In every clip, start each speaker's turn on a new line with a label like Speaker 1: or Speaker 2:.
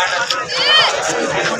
Speaker 1: えっ!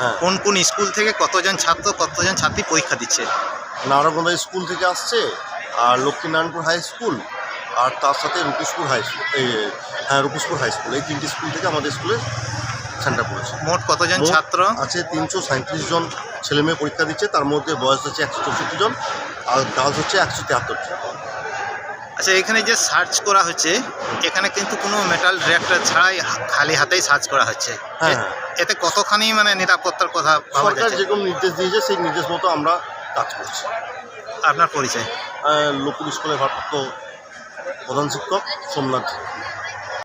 Speaker 1: হ্যাঁ।
Speaker 2: কোন কোন স্কুল থেকে কতজন ছাত্র কতজন ছাত্রী পরীক্ষা দিচ্ছে?
Speaker 1: নারাগোন্দা স্কুল থেকে আসছে আর লক্ষ্মীনারায়ণপুর হাই স্কুল আর তার সাথে রূপসপুর হাই স্কুল হ্যাঁ রূপসপুর হাই স্কুল এই তিনটি স্কুল থেকে আমাদের স্কুলে সেন্টার পড়েছে।
Speaker 2: মোট কতজন
Speaker 1: মোট
Speaker 2: ছাত্র?
Speaker 1: আছে তিনশো সাঁত্রিশ জন ছেলে মেয়ে পরীক্ষা দিচ্ছে তার মধ্যে বয়স হচ্ছে একশো চৌষট্টি জন আর গার্লস হচ্ছে একশো তিয়াত্তর জন।
Speaker 2: আচ্ছা এখানে যে সার্চ করা হচ্ছে এখানে কিন্তু কোনো মেটাল ডিরেক্টর ছাড়াই খালি হাতেই সার্চ করা হচ্ছে।
Speaker 1: হ্যাঁ।
Speaker 2: এতে কতখানি মানে নিরাপত্তার কথা
Speaker 1: সরকার যেরকম নির্দেশ দিয়েছে সেই নির্দেশ মতো আমরা কাজ করছি।
Speaker 2: আপনার পরিচয়?
Speaker 1: লোক লোকুল স্কুলের ভারপ্রাপ্ত প্রধান শিক্ষক সোমনাথ।